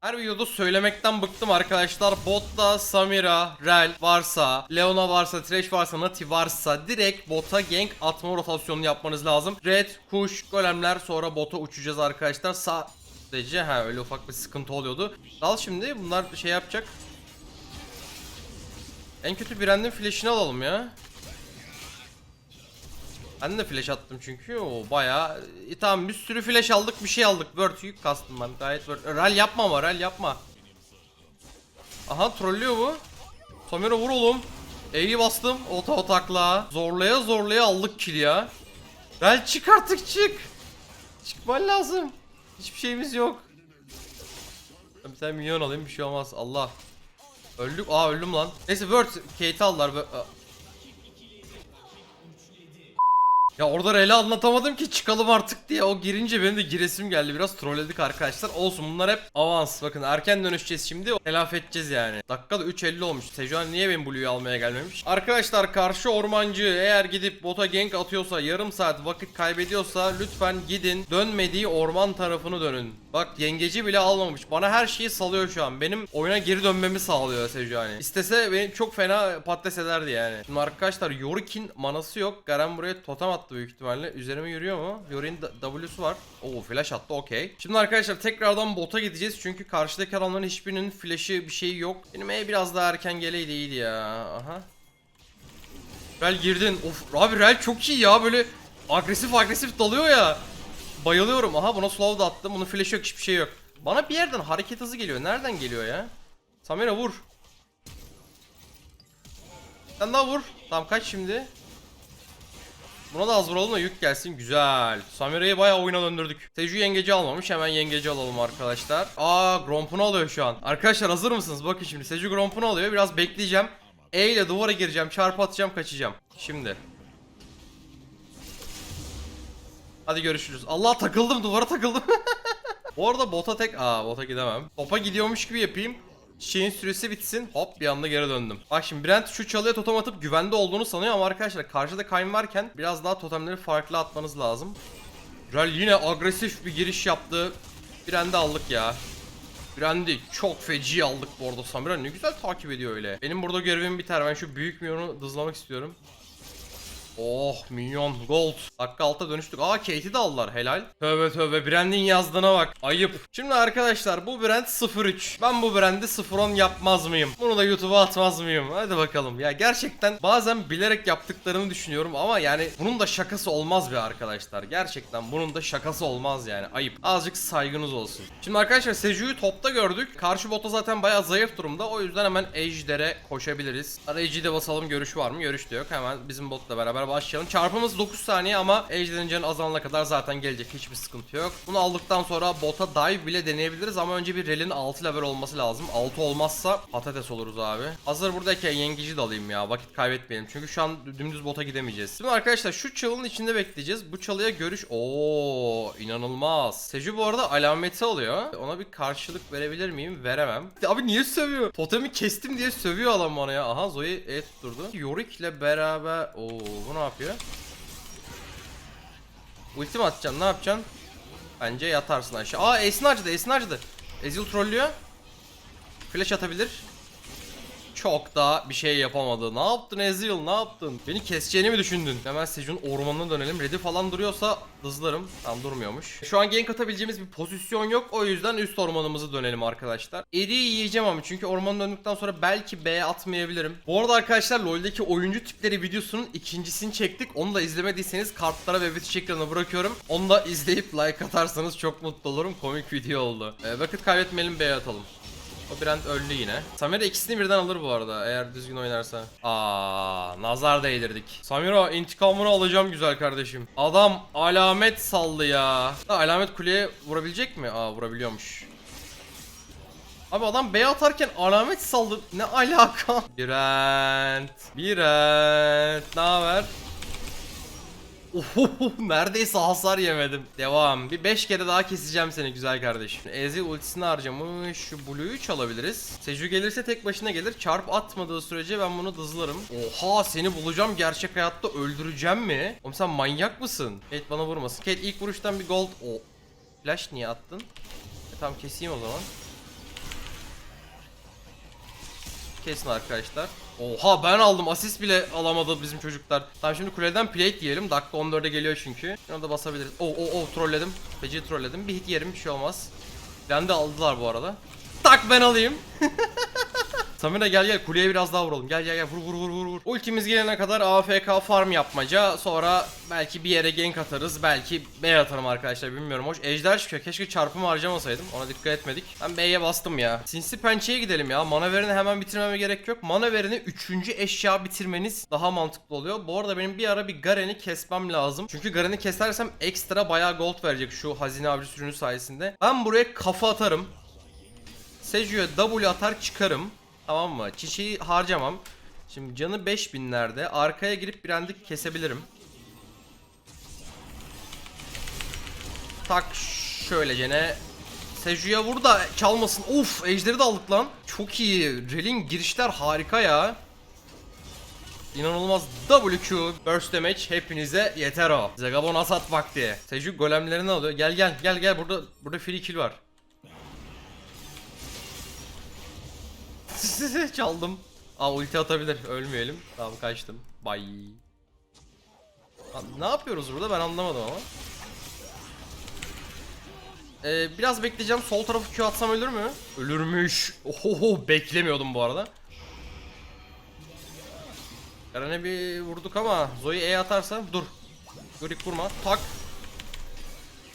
Her videoda söylemekten bıktım arkadaşlar. Botta Samira, Rel varsa, Leona varsa, Thresh varsa, Nati varsa direkt bota gank atma rotasyonunu yapmanız lazım. Red, Kuş, Golemler sonra bota uçacağız arkadaşlar. Sadece ha öyle ufak bir sıkıntı oluyordu. Al şimdi bunlar şey yapacak. En kötü Brand'in flash'ini alalım ya. Ben de flash attım çünkü. O bayağı e, tamam bir sürü flash aldık bir şey aldık. Word yük kastım ben gayet word. Rel yapma ama rel yapma. Aha trollüyor bu. Samira vur oğlum. E'yi bastım ota otakla. Zorlaya zorlaya aldık kill ya. Rel çık artık çık. Çıkman lazım. Hiçbir şeyimiz yok. Bir tane milyon alayım bir şey olmaz. Allah. Öldük. Aa öldüm lan. Neyse word Kate aldılar Ya orada Rel'e anlatamadım ki çıkalım artık diye. O girince benim de giresim geldi. Biraz trolledik arkadaşlar. Olsun bunlar hep avans. Bakın erken dönüşeceğiz şimdi. Telafi edeceğiz yani. Dakikada 3.50 olmuş. Sejuani niye benim Blue'yu almaya gelmemiş? Arkadaşlar karşı ormancı eğer gidip bota gank atıyorsa yarım saat vakit kaybediyorsa lütfen gidin. Dönmediği orman tarafını dönün. Bak yengeci bile almamış. Bana her şeyi salıyor şu an. Benim oyuna geri dönmemi sağlıyor Sejuani. İstese beni çok fena patates ederdi yani. Şimdi arkadaşlar Yorik'in manası yok. Garen buraya totem attı büyük ihtimalle. Üzerime yürüyor mu? Yorik'in W'su var. Oo flash attı okey. Şimdi arkadaşlar tekrardan bota gideceğiz. Çünkü karşıdaki adamların hiçbirinin flash'ı bir şeyi yok. Benim E biraz daha erken geleydi iyiydi ya. Aha. Rel girdin. Of abi Rel çok iyi ya böyle agresif agresif dalıyor ya. Bayılıyorum. Aha buna slow da attım. Bunun flash yok hiçbir şey yok. Bana bir yerden hareket hızı geliyor. Nereden geliyor ya? Samira vur. Sen daha vur. Tamam kaç şimdi. Buna da az vuralım da yük gelsin. Güzel. Samira'yı bayağı oyuna döndürdük. Seju yengeci almamış. Hemen yengeci alalım arkadaşlar. Aa Gromp'unu alıyor şu an. Arkadaşlar hazır mısınız? Bakın şimdi. Seju Gromp'unu alıyor. Biraz bekleyeceğim. E ile duvara gireceğim. Çarpı atacağım kaçacağım. Şimdi. Hadi görüşürüz. Allah takıldım duvara takıldım. Bu arada bota tek... Aa bota gidemem. Topa gidiyormuş gibi yapayım. Şeyin süresi bitsin. Hop bir anda geri döndüm. Bak şimdi Brent şu çalıya totem atıp güvende olduğunu sanıyor ama arkadaşlar karşıda Kayn varken biraz daha totemleri farklı atmanız lazım. Rel yine agresif bir giriş yaptı. Brand'i aldık ya. Brand'i çok feci aldık bu arada. Samira ne güzel takip ediyor öyle. Benim burada görevim biter. Ben şu büyük milyonu dızlamak istiyorum. Oh minyon gold. Dakika alta dönüştük. Aa Kate'i de aldılar helal. Tövbe tövbe Brand'in yazdığına bak. Ayıp. Şimdi arkadaşlar bu brand 03. Ben bu brandi 010 yapmaz mıyım? Bunu da YouTube'a atmaz mıyım? Hadi bakalım. Ya gerçekten bazen bilerek yaptıklarını düşünüyorum ama yani bunun da şakası olmaz be arkadaşlar. Gerçekten bunun da şakası olmaz yani. Ayıp. Azıcık saygınız olsun. Şimdi arkadaşlar Seju'yu topta gördük. Karşı bota zaten bayağı zayıf durumda. O yüzden hemen Ejder'e koşabiliriz. Arayıcı de basalım. Görüş var mı? Görüş de yok. Hemen bizim botla beraber başlayalım. Çarpımız 9 saniye ama Ejder'in azalana kadar zaten gelecek. Hiçbir sıkıntı yok. Bunu aldıktan sonra bota dive bile deneyebiliriz ama önce bir relin 6 level olması lazım. 6 olmazsa patates oluruz abi. Hazır buradayken yengeci de alayım ya. Vakit kaybetmeyelim. Çünkü şu an dümdüz bota gidemeyeceğiz. Şimdi arkadaşlar şu çalının içinde bekleyeceğiz. Bu çalıya görüş... Oo inanılmaz. Seju bu arada alameti alıyor. Ona bir karşılık verebilir miyim? Veremem. Abi niye sövüyor? Totemi kestim diye sövüyor adam bana ya. Aha Zoe E tutturdu. Yorick'le beraber... Oo bu ne yapıyor? Ulti mi atacaksın? Ne yapacaksın? Bence yatarsın aşağı. Aa Esin harcadı, Esin harcadı. Ezil trollüyor. Flash atabilir. Çok da bir şey yapamadı. Ne yaptın Ezreal ne yaptın? Beni keseceğini mi düşündün? Hemen Seju'nun ormanına dönelim. Ready falan duruyorsa hızlarım. Tam durmuyormuş. Şu an gank atabileceğimiz bir pozisyon yok. O yüzden üst ormanımızı dönelim arkadaşlar. Eri'yi yiyeceğim ama çünkü ormanı döndükten sonra belki B'ye atmayabilirim. Bu arada arkadaşlar LoL'deki oyuncu tipleri videosunun ikincisini çektik. Onu da izlemediyseniz kartlara ve bitiş ekranına bırakıyorum. Onu da izleyip like atarsanız çok mutlu olurum. Komik video oldu. Ee, vakit kaybetmeyelim B'ye atalım. O Brand öldü yine. Samira ikisini birden alır bu arada eğer düzgün oynarsa. Aa, nazar değdirdik. Samira intikamını alacağım güzel kardeşim. Adam alamet saldı ya. Ha, alamet kuleye vurabilecek mi? Aa vurabiliyormuş. Abi adam B atarken alamet saldı. Ne alaka? Brand. Brand. Ne haber? Ohoho, neredeyse hasar yemedim. Devam. Bir 5 kere daha keseceğim seni güzel kardeşim. Ezil ultisini harcamış. Şu Blue'yu çalabiliriz. Seju gelirse tek başına gelir. Çarp atmadığı sürece ben bunu dızlarım. Oha seni bulacağım gerçek hayatta öldüreceğim mi? Oğlum sen manyak mısın? Kate bana vurmasın. Kate ilk vuruştan bir gold... O. Flash niye attın? E, tamam keseyim o zaman. Kesin arkadaşlar. Oha ben aldım. Asist bile alamadı bizim çocuklar. Tamam şimdi kuleden plate diyelim. Dakika 14'e geliyor çünkü. Şuna da basabiliriz. Oh oh oh trolledim. Feci trolledim. Bir hit yerim bir şey olmaz. Ben de aldılar bu arada. Tak ben alayım. Samira gel gel kuleye biraz daha vuralım. Gel gel gel vur vur vur vur vur. Ultimiz gelene kadar AFK farm yapmaca. Sonra belki bir yere gank atarız. Belki B atarım arkadaşlar bilmiyorum. Hoş ejder çıkıyor. Keşke çarpımı harcamasaydım. Ona dikkat etmedik. Ben B'ye bastım ya. Sinsi pençeye gidelim ya. Manaverini hemen bitirmeme gerek yok. Manaverini 3. eşya bitirmeniz daha mantıklı oluyor. Bu arada benim bir ara bir Garen'i kesmem lazım. Çünkü Garen'i kesersem ekstra bayağı gold verecek şu hazine avcı sürünü sayesinde. Ben buraya kafa atarım. Seju'ya W atar çıkarım. Tamam mı? Çiçeği harcamam. Şimdi canı 5000'lerde. Arkaya girip bir andık kesebilirim. Tak şöylece ne? Seju'ya vur da çalmasın. Of ejderi de aldık lan. Çok iyi. Rel'in girişler harika ya. İnanılmaz WQ Burst Damage hepinize yeter o. Zegabon asat vakti. Seju golemlerini alıyor. Gel gel gel gel burada burada free kill var. Çaldım. Aa ulti atabilir. Ölmeyelim. Tamam kaçtım. Lan Ne yapıyoruz burada ben anlamadım ama. Ee, biraz bekleyeceğim. Sol tarafı Q atsam ölür mü? Ölürmüş. Oho beklemiyordum bu arada. Garen'e bir vurduk ama Zoe E atarsa dur. Yurik vurma. Tak.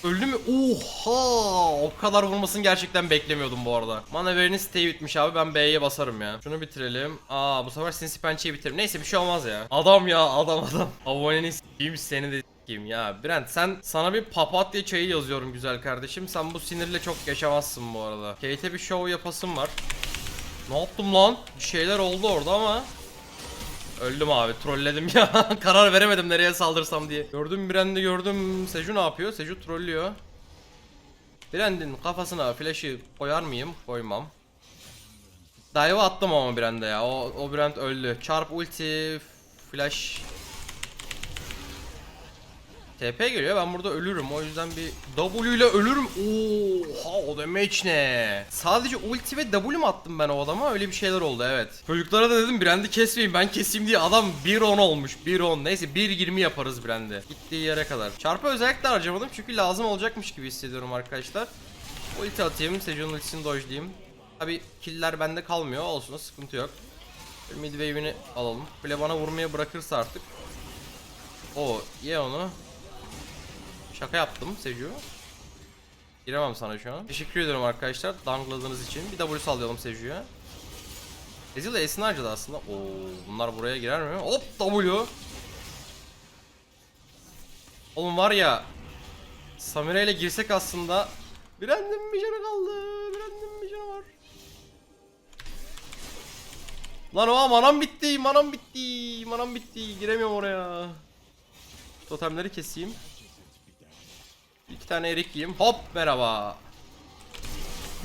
Öldü mü? Oha! O kadar vurmasını gerçekten beklemiyordum bu arada. Manaveriniz stay bitmiş abi. Ben B'ye basarım ya. Şunu bitirelim. Aa bu sefer Sinsi Pençe'yi bitiririm. Neyse bir şey olmaz ya. Adam ya adam adam. Aboneni s**eyim seni de s**eyim ya. Brent sen sana bir papatya çayı yazıyorum güzel kardeşim. Sen bu sinirle çok yaşamazsın bu arada. Kate'e bir show yapasım var. Ne yaptım lan? Bir şeyler oldu orada ama. Öldüm abi trolledim ya. Karar veremedim nereye saldırsam diye. Gördüm Brand'i gördüm. Seju ne yapıyor? Seju trollüyor. Brand'in kafasına flash'ı koyar mıyım? Koymam. Dive attım ama Brand'e ya. O, o Brand öldü. Çarp ulti, flash. TP geliyor ben burada ölürüm o yüzden bir W ile ölürüm. Oha o damage ne? Sadece ulti ve W mu attım ben o adama öyle bir şeyler oldu evet. Çocuklara da dedim Brand'i kesmeyin ben keseyim diye adam 1-10 olmuş 1-10 neyse 1-20 yaparız Brand'i. Gittiği yere kadar. Çarpı özellikle harcamadım çünkü lazım olacakmış gibi hissediyorum arkadaşlar. Ulti atayım Seju'nun ultisini dojlayayım. Tabi killer bende kalmıyor olsun sıkıntı yok. Mid wave'ini alalım. Bile bana vurmaya bırakırsa artık. O ye onu. Şaka yaptım Seju. Giremem sana şu an. Teşekkür ederim arkadaşlar dangladığınız için. Bir W sallayalım Seju'ya. Ezreal E'sini harcadı aslında. Oo, bunlar buraya girer mi? Hop W. Oğlum var ya Samira ile girsek aslında Brandon bir canı kaldı. Brandon bir canı var. Lan o manam bitti. Manam bitti. Manam bitti. Giremiyorum oraya. Totemleri keseyim. İki tane erik yiyeyim. Hop merhaba.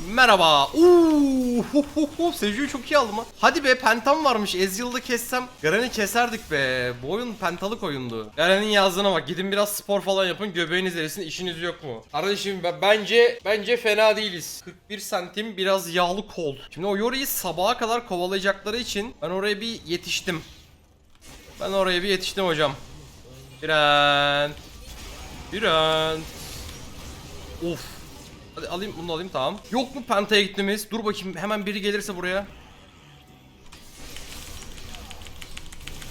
Merhaba. Uuu. hu. Seju'yu çok iyi aldım ha. Hadi be pentam varmış. Ezreal'da kessem Garen'i keserdik be. Bu oyun pentalık oyundu. Garen'in yazdığına bak. Gidin biraz spor falan yapın. Göbeğiniz erisin. işiniz yok mu? Kardeşim ben- bence bence fena değiliz. 41 santim biraz yağlı kol. Şimdi o Yori'yi sabaha kadar kovalayacakları için ben oraya bir yetiştim. Ben oraya bir yetiştim hocam. Brent. Brent. Of. Hadi alayım bunu alayım tamam. Yok mu Penta'ya gittiğimiz? Dur bakayım hemen biri gelirse buraya.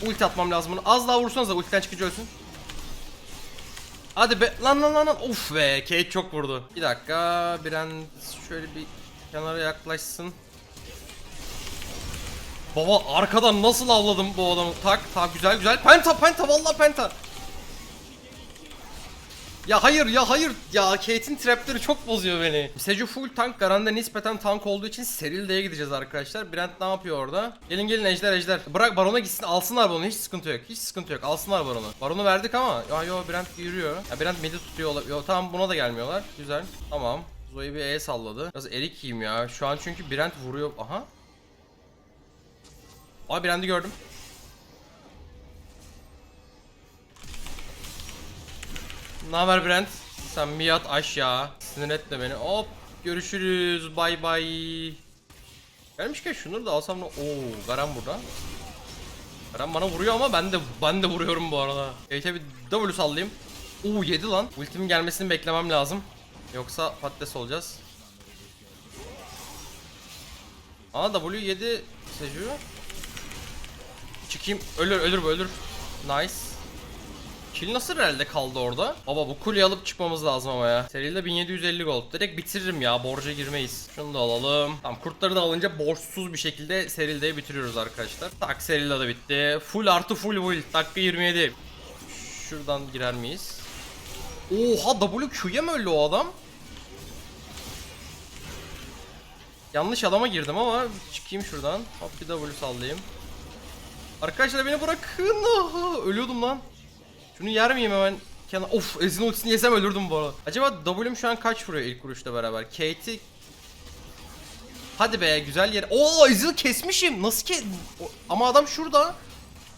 Ulti atmam lazım bunu. Az daha vursanız da ultiden çıkıcı ölsün. Hadi be lan lan lan lan. Of be Kate çok vurdu. Bir dakika Brand şöyle bir kenara yaklaşsın. Baba arkadan nasıl avladım bu adamı? Tak tak güzel güzel. Penta penta vallahi penta. Ya hayır ya hayır ya Kate'in trapleri çok bozuyor beni. Seju full tank Garan'da nispeten tank olduğu için Serilde'ye gideceğiz arkadaşlar. Brent ne yapıyor orada? Gelin gelin ejder ejder. Bırak Baron'a gitsin alsınlar Baron'u hiç sıkıntı yok. Hiç sıkıntı yok alsınlar Baron'u. Baron'u verdik ama ya yo Brent yürüyor. Ya Brent midi tutuyor olabilir. Yo tamam buna da gelmiyorlar. Güzel. Tamam. Zoe bir E salladı. Biraz erik yiyeyim ya. Şu an çünkü Brent vuruyor. Aha. Ay Brent'i gördüm. Ne haber Brent? Sen bir yat aşağı. Sinir etme beni. Hop görüşürüz. Bay bay. Gelmişken şunları da alsam ne? Oo, Garen burada. Garen bana vuruyor ama ben de ben de vuruyorum bu arada. Kate'e bir W sallayayım. Oo yedi lan. Ultimin gelmesini beklemem lazım. Yoksa patates olacağız. Aa W 7 Seju. Çıkayım. Ölür ölür bu ölür. Nice. Kill nasıl herhalde kaldı orada? Baba bu kuleyi alıp çıkmamız lazım ama ya. Seride 1750 gold. Direkt bitiririm ya. Borca girmeyiz. Şunu da alalım. Tamam kurtları da alınca borçsuz bir şekilde Serilde'yi bitiriyoruz arkadaşlar. Tak Serilde da bitti. Full artı full build. Dakika 27. Şuradan girer miyiz? Oha WQ'ya mı öldü o adam? Yanlış adama girdim ama çıkayım şuradan. Hop bir W sallayayım. Arkadaşlar beni bırakın. Ölüyordum lan. Şunu yer miyim hemen? Kenar... Of Ezin ultisini yesem ölürdüm bu arada. Acaba W'm şu an kaç vuruyor ilk vuruşla beraber? Kate'i... Hadi be güzel yer. Oo Ezil kesmişim. Nasıl ke... O- Ama adam şurada.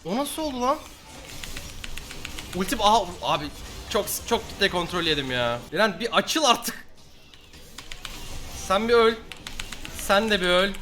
O nasıl oldu lan? Ultim aha abi çok çok kitle kontrol yedim ya. Diren bir açıl artık. Sen bir öl. Sen de bir öl.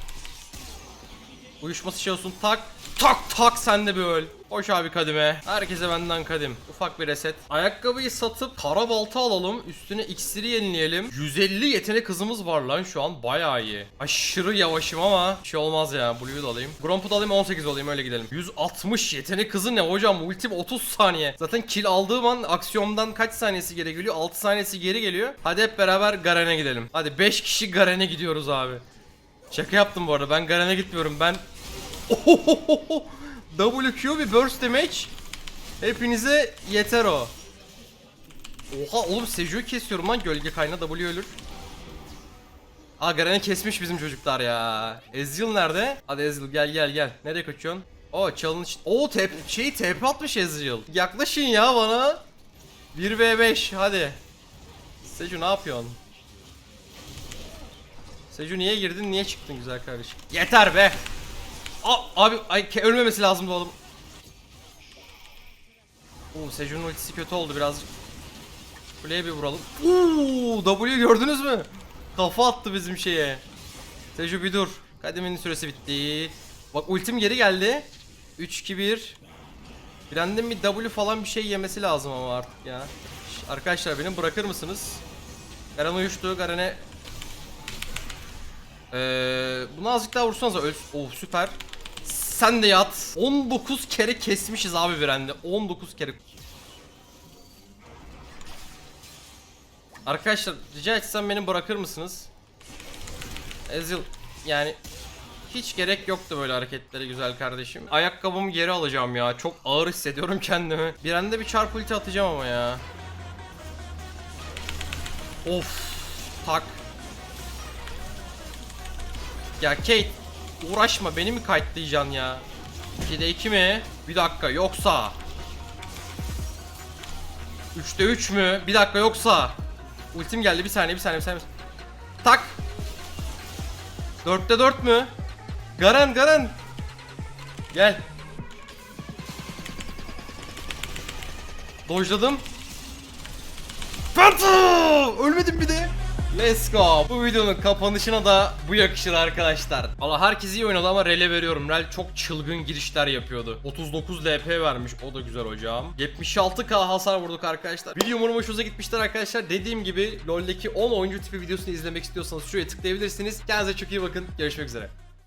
Uyuşması şey olsun tak. Tak tak sen de bir öl. Hoş abi kadime. Herkese benden kadim. Ufak bir reset. Ayakkabıyı satıp kara balta alalım. Üstüne iksiri yenileyelim. 150 yetenek hızımız var lan şu an. Bayağı iyi. Aşırı yavaşım ama bir şey olmaz ya. Blue'yu da alayım. Gromp'u da alayım 18 olayım öyle gidelim. 160 yetenek hızı ne hocam? Ultim 30 saniye. Zaten kill aldığım an aksiyondan kaç saniyesi geri geliyor? 6 saniyesi geri geliyor. Hadi hep beraber Garen'e gidelim. Hadi 5 kişi Garen'e gidiyoruz abi. Şaka yaptım bu arada. Ben Garen'e gitmiyorum. Ben Ohohoho. WQ bir burst damage. Hepinize yeter o. Oha oğlum Seju'yu kesiyorum lan gölge kayna W ölür. Aa Garen'i kesmiş bizim çocuklar ya. Ezreal nerede? Hadi Ezreal gel gel gel. Nereye kaçıyorsun? Oo challenge. Oo tep şey TP atmış Ezreal. Yaklaşın ya bana. 1v5 hadi. Seju ne yapıyorsun? Seju niye girdin niye çıktın güzel kardeşim? Yeter be. A- abi ay ölmemesi lazımdı oğlum. Oo Seju'nun ultisi kötü oldu birazcık. Kuleye bir vuralım. Oo W gördünüz mü? Kafa attı bizim şeye. Seju bir dur. Kadimin süresi bitti. Bak ultim geri geldi. 3 2 1. Brandon bir W falan bir şey yemesi lazım ama artık ya. Arkadaşlar beni bırakır mısınız? Garen uyuştu. Garen'e ee, bunu azıcık daha vursanız öl. Oh süper. Sen de yat. 19 kere kesmişiz abi Brand'i. 19 kere. Arkadaşlar rica etsem beni bırakır mısınız? Ezil yani hiç gerek yoktu böyle hareketlere güzel kardeşim. Ayakkabımı geri alacağım ya. Çok ağır hissediyorum kendimi. Bir bir çarpı ulti atacağım ama ya. Of. Tak. Ya Kate uğraşma beni mi kayıtlayacaksın ya? 2'de 2 mi? Bir dakika yoksa 3'te 3 mü? Bir dakika yoksa Ultim geldi bir saniye bir saniye bir saniye Tak 4'te 4 mü? Garen Garen Gel Dojladım Penta! Ölmedim bir de. Let's go. Bu videonun kapanışına da bu yakışır arkadaşlar. Allah herkes iyi oynadı ama rele veriyorum. Rel çok çılgın girişler yapıyordu. 39 LP vermiş. O da güzel hocam. 76k hasar vurduk arkadaşlar. Video umarım hoşunuza gitmiştir arkadaşlar. Dediğim gibi LoL'deki 10 oyuncu tipi videosunu izlemek istiyorsanız şuraya tıklayabilirsiniz. Kendinize çok iyi bakın. Görüşmek üzere.